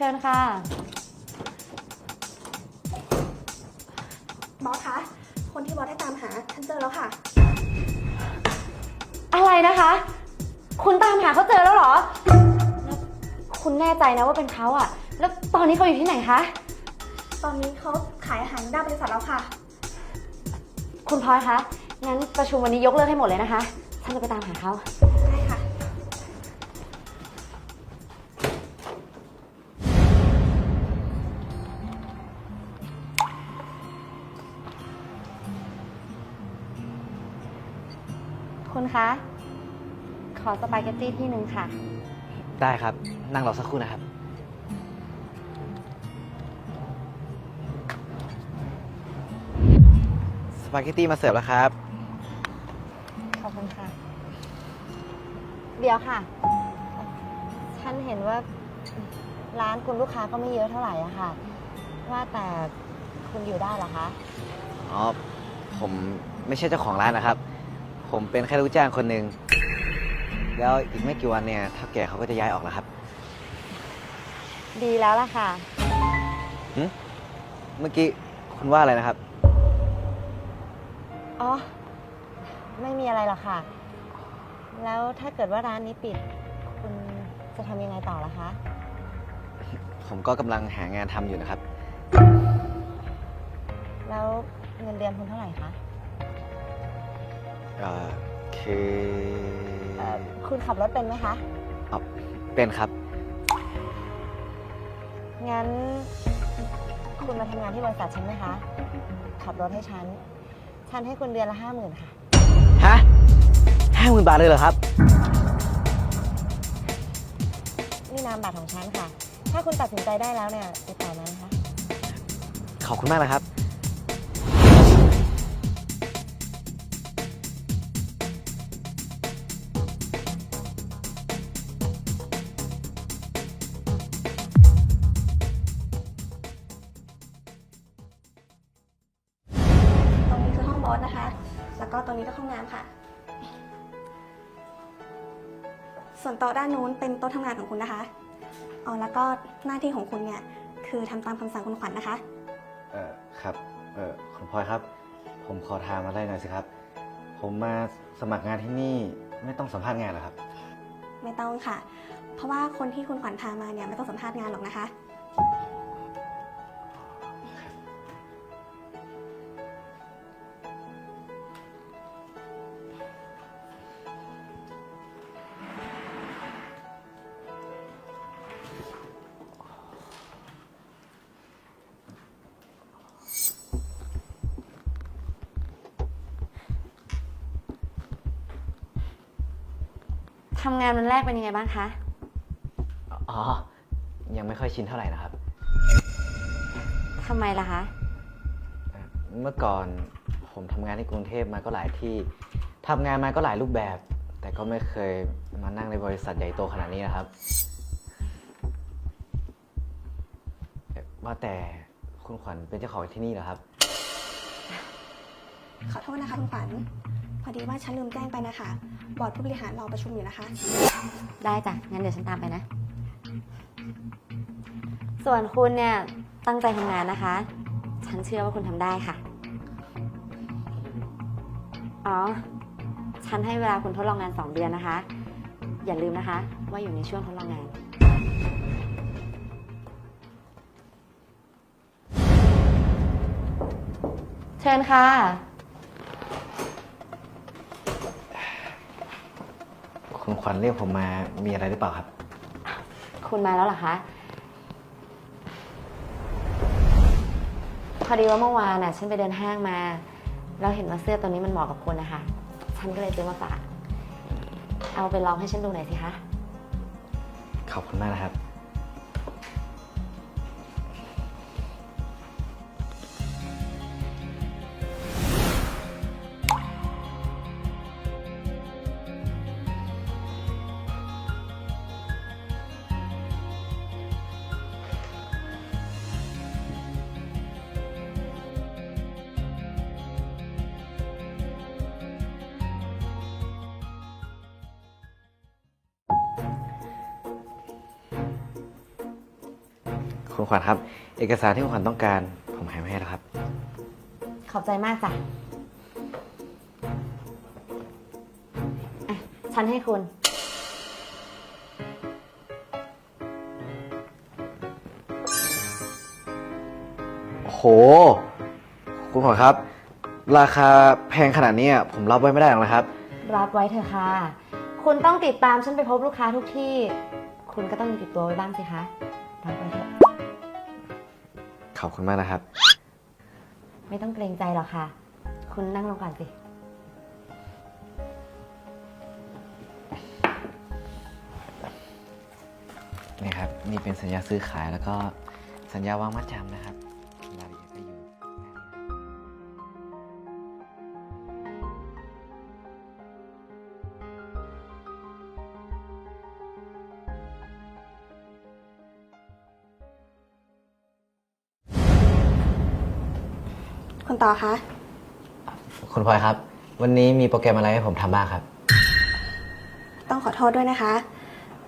ชิญค่ะ บอสคะ คนที่บอสได้ตามหา ฉันเจอแล้วค่ะ อะไรนะคะ คุณตามหาเขาเจอแล้วเหรอแล้วคุณแน่ใจนะว่าเป็นเขาอะแล้วตอนนี้เขาอยู่ที่ไหนคะ ตอนนี้เขาขายอาหารหน้าบริษัทแล้วค่ะ คุณพลอยคะ งั้นประชุมวันนี้ยกเลิกให้หมดเลยนะคะ ฉันจะไปตามหาเขา คุณคะ ขอสปาเกตตี้ที่หนึ่งค่ะ ได้ครับ นั่งรอสักครู่นะครับ สปาเกตตี้มาเสิร์ฟแล้วครับ ขอบคุณค่ะ เดี๋ยวค่ะ ฉันเห็นว่าร้านคุณลูกค้าก็ไม่เยอะเท่าไหร่อะค่ะ ว่าแต่คุณอยู่ได้เหรอคะ อ๋อ ผมไม่ใช่เจ้าของร้านนะครับ ผมเป็นแค่ลูกจ้างคนหนึ่ง แล้วอีกไม่กี่วันเนี่ยถ้าแก่เขาก็จะย้ายออกแล้วครับดีแล้วล่ะค่ะเมื่อกี้คุณว่าอะไรนะครับ อ๋อ ไม่มีอะไรหรอกค่ะ แล้วถ้าเกิดว่าร้านนี้ปิด คุณจะทำยังไงต่อล่ะคะ ผมก็กำลังหางานทำอยู่นะครับ แล้วเงินเดือนคุณเท่าไหร่คะ เอ่อคือเอ่อคุณขับรถเป็นไหมคะอ๋อเป็นครับ งั้น คุณมาทำงานที่บริษัทฉันไหมคะ ขับรถให้ฉัน ฉันให้คุณเดือนละห้าหมื่นค่ะ ฮะห้าหมื่นบาทเลยเหรอครับ นี่นามบัตรของฉันค่ะ ถ้าคุณตัดสินใจได้แล้วเนี่ยติดต่อมานะคะ ขอบคุณมากนะครับ ส่วนโต๊ะด้านนู้นเป็นโต๊ะทำงานของคุณนะคะอ๋อแล้วก็หน้าที่ของคุณเนี่ยคือทำตามคำสั่งคุณขวัญนะคะ เออครับ เออคุณพลอยครับ ผมขอถามอะไรหน่อยสิครับ ผมมาสมัครงานที่นี่ไม่ต้องสัมภาษณ์งานเหรอครับ ไม่ต้องค่ะ เพราะว่าคนที่คุณขวัญพามาเนี่ยไม่ต้องสัมภาษณ์งานหรอกนะคะ ทำงานวันแรกเป็นยังไงบ้างคะ อ๋อ ยังไม่ค่อยชินเท่าไหร่นะครับ ทำไมล่ะคะเอ่อเมื่อก่อนผมทำงานที่กรุงเทพมาก็หลายที่ทำงานมาก็หลายรูปแบบ แต่ก็ไม่เคยมานั่งในบริษัทใหญ่โตขนาดนี้นะครับเอ่อว่าแต่คุณขวัญเป็นเจ้าของที่นี่เหรอครับ ขอโทษนะคะคุณขวัญ พอดีว่าฉันลืมแจ้งไปนะคะ บอร์ดผู้บริหารรอประชุมอยู่นะคะ ได้จ้ะ งั้นเดี๋ยวฉันตามไปนะ ส่วนคุณเนี่ยตั้งใจทำงานนะคะ ฉันเชื่อว่าคุณทำได้ค่ะ อ๋อ ฉันให้เวลาคุณทดลองงาน 2 เดือนนะคะ อย่าลืมนะคะ ว่าอยู่ในช่วงทดลองงาน เชิญค่ะ คุณขวัญเรียกผมมามีอะไรหรือเปล่าครับ คุณมาแล้วเหรอคะ พอดีว่าเมื่อวานน่ะ ฉันไปเดินห้างมา แล้วเห็นว่าเสื้อตัวนี้มันเหมาะกับคุณนะคะ ฉันก็เลยซื้อมาฝาก เอาไปลองให้ฉันดูหน่อยสิคะ ขอบคุณมากนะครับ คุณขวัญครับ เอกสารที่คุณขวัญต้องการ ผมให้มาให้แล้วครับ ขอบใจมากจ้ะอะฉันให้คุณโหคุณขวัญครับ ราคาแพงขนาดนี้อะผมรับไว้ไม่ได้หรอกนะครับ รับไว้เถอะค่ะ คุณต้องติดตามฉันไปพบลูกค้าทุกที่ คุณก็ต้องมีติดตัวไว้บ้างสิคะรับไว้เถอะ ขอบคุณมากนะครับ ไม่ต้องเกรงใจหรอกค่ะ คุณนั่งลงก่อนสิ นี่ครับ นี่เป็นสัญญาซื้อขายแล้วก็สัญญาวางมัดจำนะครับ คุณต่อคะ คุณพลอยครับ วันนี้มีโปรแกรมอะไรให้ผมทำบ้างครับ ต้องขอโทษด้วยนะคะ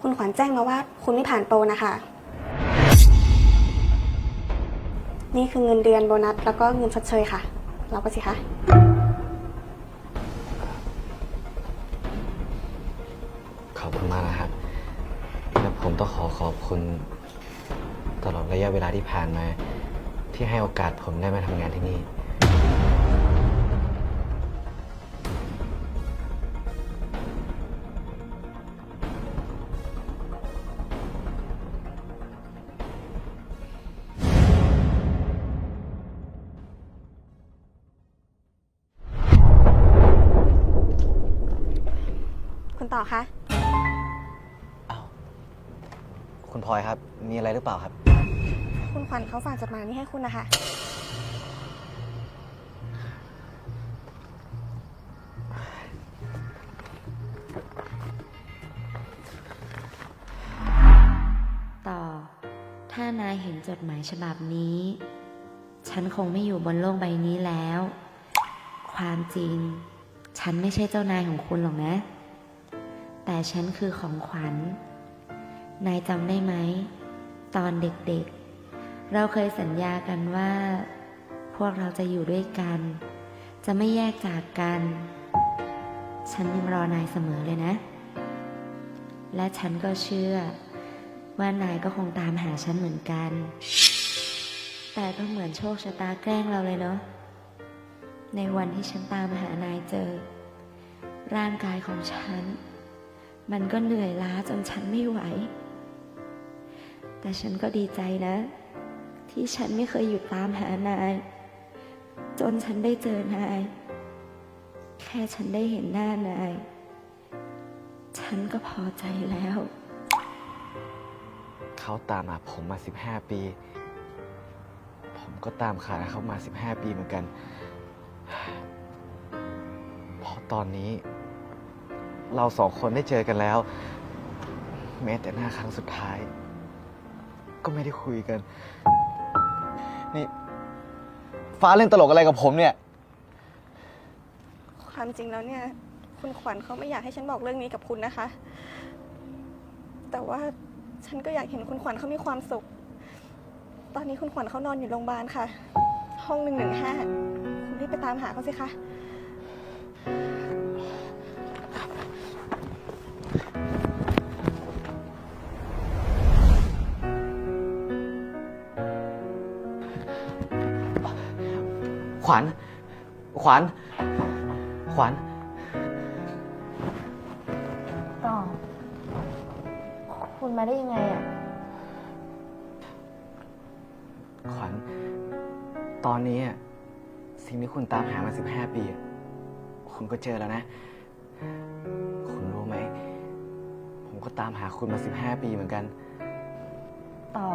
คุณขวัญแจ้งมาว่าคุณไม่ผ่านโปรนะคะ นี่คือเงินเดือนโบนัสแล้วก็เงินชดเชยค่ะรับไปสิคะ ขอบคุณมากนะครับและผมต้องขอขอบคุณตลอดระยะเวลาที่ผ่านมา ที่ให้โอกาสผมได้มาทำงานที่นี่ ต่อคะ อ้าวคุณพลอยครับ มีอะไรหรือเปล่าครับ คุณขวัญเขาฝากจดหมายนี้ให้คุณนะคะ ต่อ ถ้านายเห็นจดหมายฉบับนี้ ฉันคงไม่อยู่บนโลกใบนี้แล้ว ความจริง ฉันไม่ใช่เจ้านายของคุณหรอกนะ แต่ฉันคือของขวัญ นายจำได้ไหม ตอนเด็กๆ เราเคยสัญญากันว่า พวกเราจะอยู่ด้วยกัน จะไม่แยกจากกัน ฉันยังรอนายเสมอเลยนะ และฉันก็เชื่อ ว่านายก็คงตามหาฉันเหมือนกัน แต่ก็เหมือนโชคชะตาแกล้งเราเลยเนาะ ในวันที่ฉันตามหานายเจอ ร่างกายของฉัน มันก็เหนื่อยล้าจนฉันไม่ไหว แต่ฉันก็ดีใจนะ ที่ฉันไม่เคยหยุดตามหานาย จนฉันได้เจอนาย แค่ฉันได้เห็นหน้านาย ฉันก็พอใจแล้ว เขาตามหาผมมา 15 ปี ผมก็ตามหาเขามา 15 ปีเหมือนกัน เพราะตอนนี้ เราสองคนได้เจอกันแล้ว แม้แต่หน้าครั้งสุดท้าย ก็ไม่ได้คุยกัน นี่ ฟ้าเล่นตลกอะไรกับผมเนี่ย ความจริงแล้วเนี่ย คุณขวัญเขาไม่อยากให้ฉันบอกเรื่องนี้กับคุณนะคะ แต่ว่าฉันก็อยากเห็นคุณขวัญเขามีความสุข ตอนนี้คุณขวัญเขานอนอยู่โรงพยาบาลค่ะ ห้องหนึ่งหนึ่งห้าคุณรีบไปตามหาเขาสิคะ ขวัญ ขวัญ ขวัญ ต่อ คุณมาได้ยังไงอะขวัญ ตอนนี้อะสิ่งที่คุณตามหามา 15 ปีอะคุณก็เจอแล้วนะ คุณรู้ไหม ผมก็ตามหาคุณมา 15 ปีเหมือนกัน ต่อ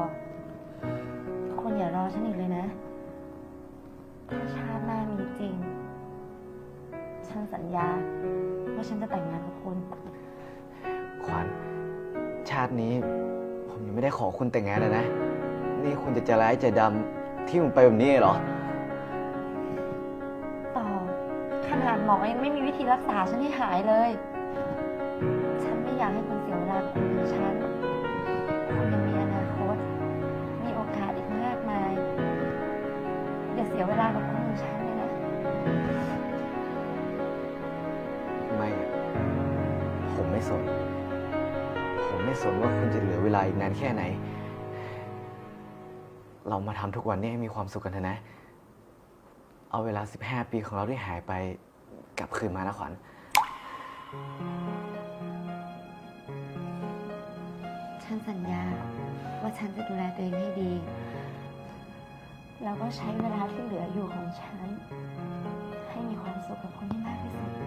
คุณอย่ารอฉันอีกเลยนะ ถ้าชาติหน้ามีจริง ฉันสัญญา ว่าฉันจะแต่งงานกับคุณขวัญชาตินี้ ผมยังไม่ได้ขอคุณแต่งงานเลยนะ นี่คุณจะใจร้ายใจดำที่ผมไปแบบนี้เหรอ ต่อขนาดหมอยังไม่มีวิธีรักษาฉันให้หายเลย ฉันไม่อยากให้คุณเสียเวลาคุณหรือฉัน ไม่สนว่าคุณจะเหลือเวลาอีกนานแค่ไหน เรามาทำทุกวันนี้ให้มีความสุขกันเถอะนะ เอาเวลา 15 ปีของเราที่หายไปกลับคืนมานะขวัญ ฉันสัญญาว่าฉันจะดูแลตัวเองให้ดี แล้วก็ใช้เวลาที่เหลืออยู่ของฉัน ให้มีความสุขกับคนที่มากที่สุด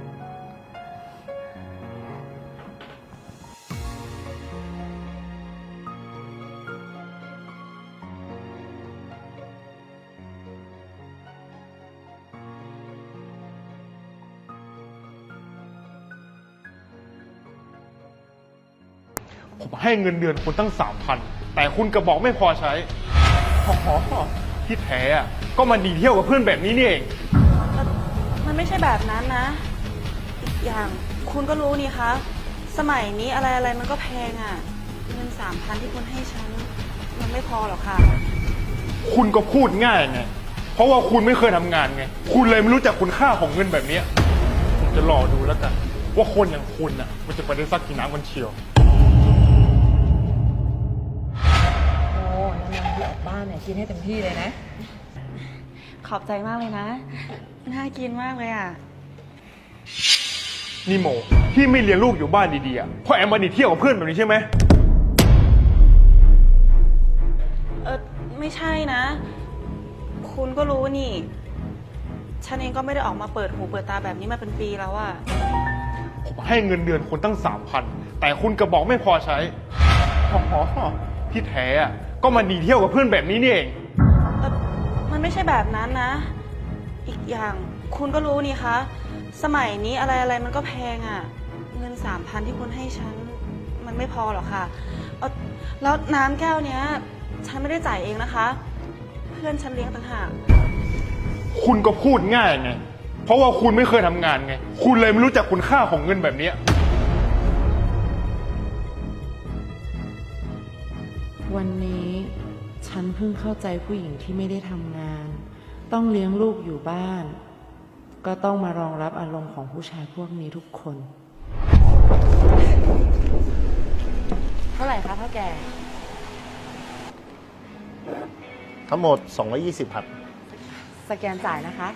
ผมให้เงินเดือนคุณตั้งสามพันแต่คุณกระบอกไม่พอใช้อ๋อที่แท้อะก็มาดีเที่ยวกับเพื่อนแบบนี้นี่เองมันไม่ใช่แบบนั้นนะ อีกอย่างคุณก็รู้นี่คะ สมัยนี้อะไรอะไรมันก็แพงอะ่ะ เงินสามพันที่คุณให้ฉัน มันไม่พอหรอกค่ะ คุณก็พูดง่ายไง เพราะว่าคุณไม่เคยทำงานไง คุณเลยไม่รู้จักคุณค่าของเงินแบบเนี้ยผมจะรอดูแล้วกัน ว่าคนอย่างคุณอะ มันจะไปได้สักกี่น้ำกันเชียว กบ้านเนี่ยกินให้เต็มที่เลยนะ ขอบใจมากเลยนะ น่ากินมากเลยอะ นี่โมที่ไม่เลี้ยงลูกอยู่บ้านดีๆอะเพราะแอมมาดีเที่ยวกับเพื่อนแบบนี้ใช่ไหม เออไม่ใช่นะ คุณก็รู้นี่ ฉันเองก็ไม่ได้ออกมาเปิดหูเปิดตาแบบนี้มาเป็นปีแล้วอะผมให้เงินเดือนคุณตั้งสามพันแต่คุณกระบอกไม่พอใช้อ๋อที่แท้อะ ก็มาดีเที่ยวกับเพื่อนแบบนี้นี่เอง เอ่อมันไม่ใช่แบบนั้นนะ อีกอย่างคุณก็รู้นี่คะ สมัยนี้อะไรอะไรมันก็แพงอะ่ะ เงินสามพันที่คุณให้ฉัน มันไม่พอหรอกค่ะเอ่อแล้วน้ำแก้วเนี้ย ฉันไม่ได้จ่ายเองนะคะ เพื่อนฉันเลี้ยงต่างหาก คุณก็พูดง่ายไง เพราะว่าคุณไม่เคยทำงานไง คุณเลยไม่รู้จักคุณค่าของเงินแบบเนี้ย วันนี้ฉัน เพิ่งเข้าใจผู้หญิงที่ไม่ได้ทำงาน ต้องเลี้ยงลูกอยู่บ้าน ก็ต้องมารองรับอารมณ์ของผู้ชายพวกนี้ทุกคน เท่าไหร่คะเท่าแก่ทั้งหมด 220ครับสแกนจ่ายนะคะ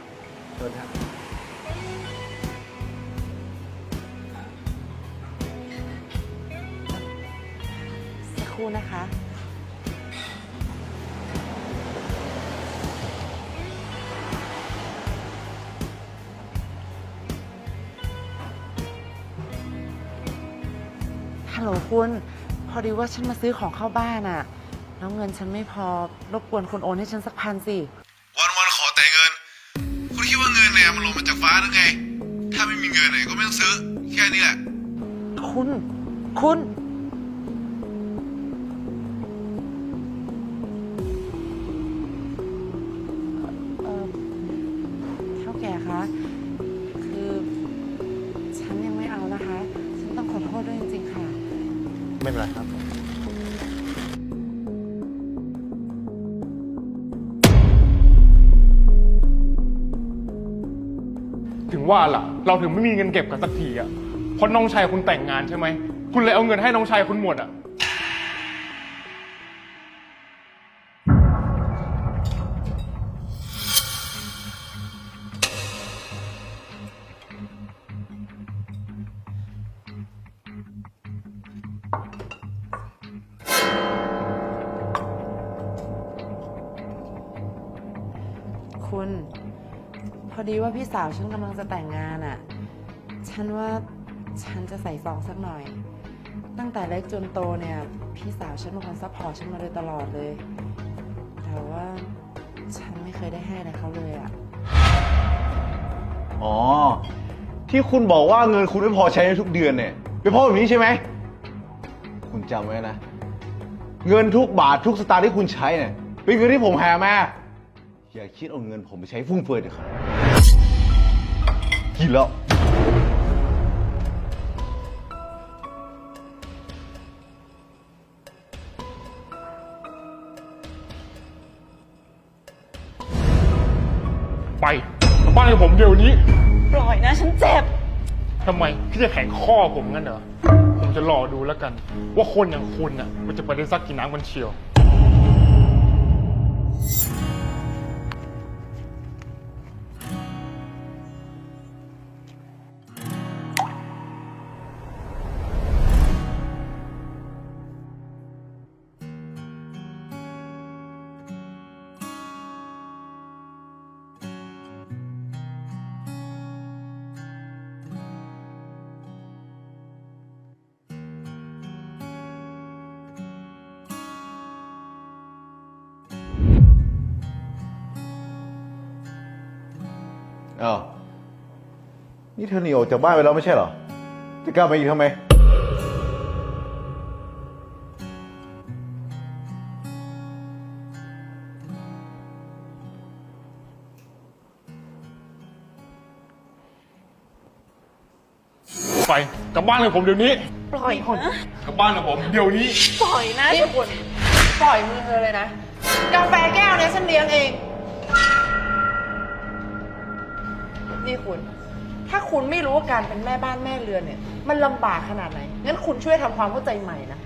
สักครู่นะคะ ฮัลโหลคุณ พอดีว่าฉันมาซื้อของเข้าบ้านอะแล้วเงินฉันไม่พอ รบกวนคุณโอนให้ฉันสักพันสิ วันวันๆขอแต่เงิน คุณคิดว่าเงินเนี่ยมันลงมาจากฟ้าหรือไง ถ้าไม่มีเงินเนี่ยก็ไม่ต้องซื้อ แค่นี้แหละ คุณ คุณ ว่าล่ะ เราถึงไม่มีเงินเก็บกันสักทีอะเพราะน้องชายคุณแต่งงานใช่ไหม คุณเลยเอาเงินให้น้องชายคุณหมดอะ ว่าพี่สาวฉันกำลังจะแต่งงานอะ่ะ ฉันว่าฉันจะใส่ซองสักหน่อย ตั้งแต่เล็กจนโตเนี่ย พี่สาวฉันเป็นคนซัพพอร์ตฉันมาโดยตลอดเลย แต่ว่าฉันไม่เคยได้ให้อะไรเขาเลยอะ่ะ อ๋อ ที่คุณบอกว่าเงินคุณไม่พอใช้ในทุกเดือนเนี่ยเป็นเพราะแบบนี้ใช่ไหม คุณจำไว้นะ เงินทุกบาททุกสตางค์ที่คุณใช้เนี่ยเป็นเงินที่ผมหามาอย่าคิดเอาเงินผมไปใช้ฟุ่มเฟือยเด็ดขาด กินแล้ว ไปกลับบ้านกับผมเดี๋ยวนี้ ปล่อยนะฉันเจ็บ ทำไมพี่จะแข่งข้อผมงั้นเหรอผมผมจะรอดูแล้วกัน ว่าคนอย่างคุณน่ะ มันจะไปได้สักกี่น้ำกันเชียว อ้าวนี่เธอหนีออกจากบ้านไปแล้วไม่ใช่เหรอ จะกลับมาอีกทำไม ไปกลับบ้านกับผมเดี๋ยวนี้ ปล่อยคนกลับบ้านกับผมเดี๋ยวนี้ ปล่อยนะนี่คุณปล่อยมือเธอเลยนะ กาแฟแก้วเนี้ยฉันเลี้ยงเอง นี่คุณ ถ้าคุณไม่รู้ว่าการเป็นแม่บ้านแม่เรือนเนี่ย มันลำบากขนาดไหนงั้นคุณช่วยทำความเข้าใจใหม่นะ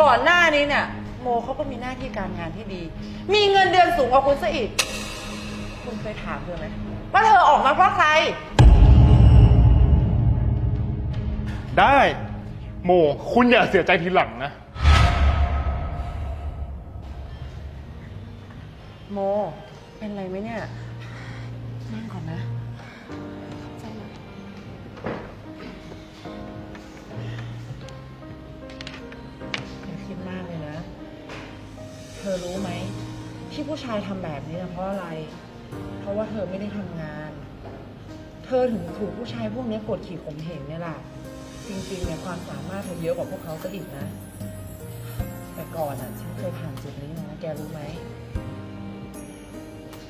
ก่อนหน้านี้เนี่ย โมเขาก็มีหน้าที่การงานที่ดี มีเงินเดือนสูงกว่าคุณซะอีก คุณเคยถามเธอไหมว่าเธอออกมาเพราะใคร ได้ โมคุณอย่าเสียใจทีหลังนะ โม เป็นไรไหมเนี่ย เธอรู้ไหมที่ผู้ชายทำแบบนี้นะเพราะอะไร เพราะว่าเธอไม่ได้ทำงาน เธอถึงถูกผู้ชายพวกนี้กดขี่ข่มเหงเนี่ยแหละจริงๆเนี่ยความสามารถเธอเยอะกว่าพวกเขาซะอีกนะ แต่ก่อนอะฉันเคยผ่านจุดนี้มานะแกรู้ไหม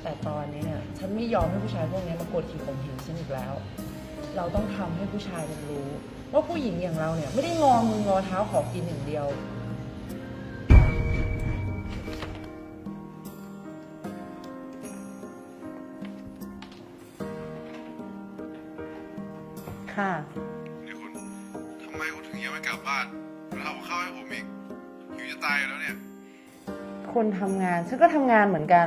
แต่ตอนนี้เนี่ยฉันไม่ยอมให้ผู้ชายพวกนี้มากดขี่ข่มเหงฉันอีกแล้ว เราต้องทำให้ผู้ชายมันรู้ ว่าผู้หญิงอย่างเราเนี่ยไม่ได้งอมืองอเท้าขอกินอย่างเดียว ค่ะ นี่คุณทำไมคุณถึงยังไม่กลับบ้านมาทำกับข้าวให้ผมอีกหิวจะตายอยู่แล้วเนี่ยคนทำงาน ฉันก็ทำงานเหมือนกัน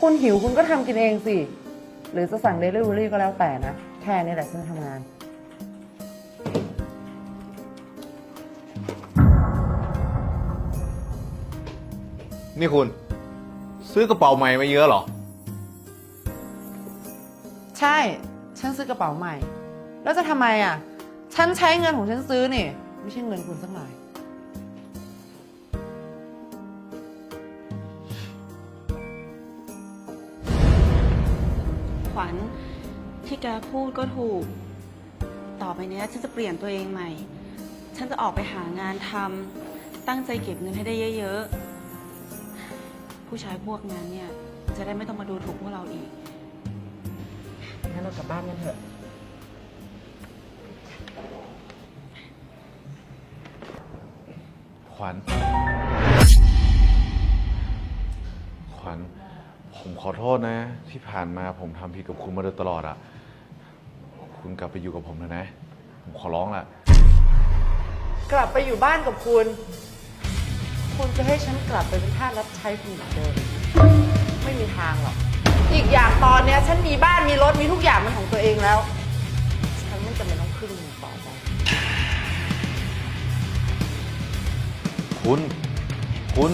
คุณหิวคุณก็ทำกินเองสิ หรือจะสั่งเดลิเวอรี่ก็แล้วแต่นะ แค่นี้แหละฉันทำงาน นี่คุณ ซื้อกระเป๋าใหม่มาเยอะเหรอ ใช่ ฉันซื้อกระเป๋าใหม่ แล้วจะทำไมอะ ฉันใช้เงินของฉันซื้อนี่ ไม่ใช่เงินคุณสักหน่อย ขวัญที่แกพูดก็ถูก ต่อไปเนี้ยฉันจะเปลี่ยนตัวเองใหม่ ฉันจะออกไปหางานทำตั้งใจเก็บเงินให้ได้เยอะๆ ผู้ชายพวกนั้นเนี่ย จะได้ไม่ต้องมาดูถูกพวกเราอีก งั้นเรากลับบ้านกันเถอะ ขวัญ ขวัญ ผมขอโทษนะ ที่ผ่านมาผมทำผิดกับคุณมาโดยตลอดอะคุณกลับไปอยู่กับผมเถอะนะ ผมขอร้องละกลับไปอยู่บ้านกับคุณ คุณจะให้ฉันกลับไปเป็นทาสรับใช้คุณเหมือนเดิม ไม่มีทางหรอก อีกอย่างตอนเนี้ย ฉันมีบ้านมีรถมีทุกอย่างเป็นของตัวเองแล้ว ฉันไม่จำเป็นต้องพึ่งคุณต่อไป คุณ คุณ